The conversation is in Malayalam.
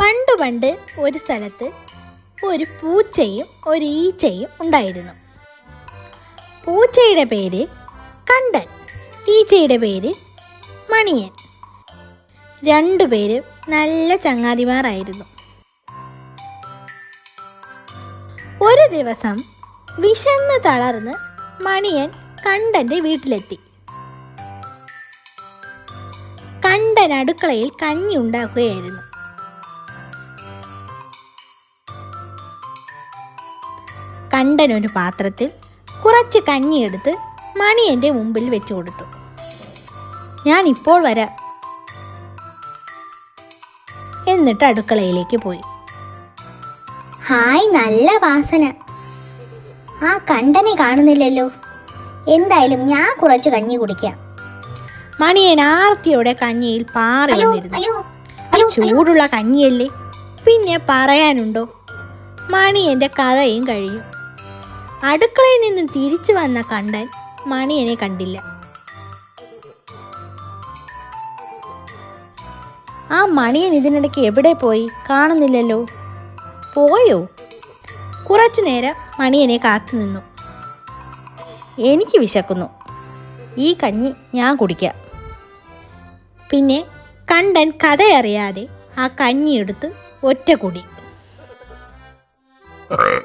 പണ്ട് പണ്ട് ഒരു സ്ഥലത്ത് ഒരു പൂച്ചയും ഒരു ഈച്ചയും ഉണ്ടായിരുന്നു. പൂച്ചയുടെ പേര് കണ്ടൻ ഈച്ചയുടെ പേര് മണിയൻ. രണ്ടുപേരും നല്ല ചങ്ങാതിമാരായിരുന്നു. ഒരു ദിവസം വിശന്ന് തളർന്ന് മണിയൻ കണ്ടന്റെ വീട്ടിലെത്തി. കണ്ടൻ അടുക്കളയിൽ കഞ്ഞി ഉണ്ടാക്കുകയായിരുന്നു. കണ്ടൻ ഒരു പാത്രത്തിൽ കുറച്ച് കഞ്ഞിയെടുത്ത് മണി എന്റെ മുമ്പിൽ വെച്ചു കൊടുത്തു. ഞാൻ ഇപ്പോൾ വരാം. എന്നിട്ട് അടുക്കളയിലേക്ക് പോയി. ഹായ് നല്ല വാസന. ആ കണ്ടനെ കാണുന്നില്ലല്ലോ. എന്തായാലും ഞാൻ കുറച്ച് കഞ്ഞി കുടിക്കാം. മണിയൻ ആർത്തിയോടെ കഞ്ഞിയിൽ പാറയിൽ. ചൂടുള്ള കഞ്ഞിയല്ലേ? പിന്നെ പറയാനുണ്ടോ? മണിയന്റെ കഥയും കഴിഞ്ഞു അടുക്കളയിൽ നിന്ന് തിരിച്ചു വന്ന കണ്ടൻ മണിയനെ കണ്ടില്ല. ആ മണിയൻ ഇതിനിടയ്ക്ക് എവിടെ പോയി കാണുന്നില്ലല്ലോ? പോയോ? കുറച്ചു നേരം മണിയനെ കാത്തു നിന്നു. എനിക്ക് വിശക്കുന്നു. ഈ കഞ്ഞി ഞാൻ കുടിക്കാം. പിന്നെ കണ്ടൻ കഥയറിയാതെ ആ കഞ്ഞി എടുത്ത് ഒറ്റ കുടി.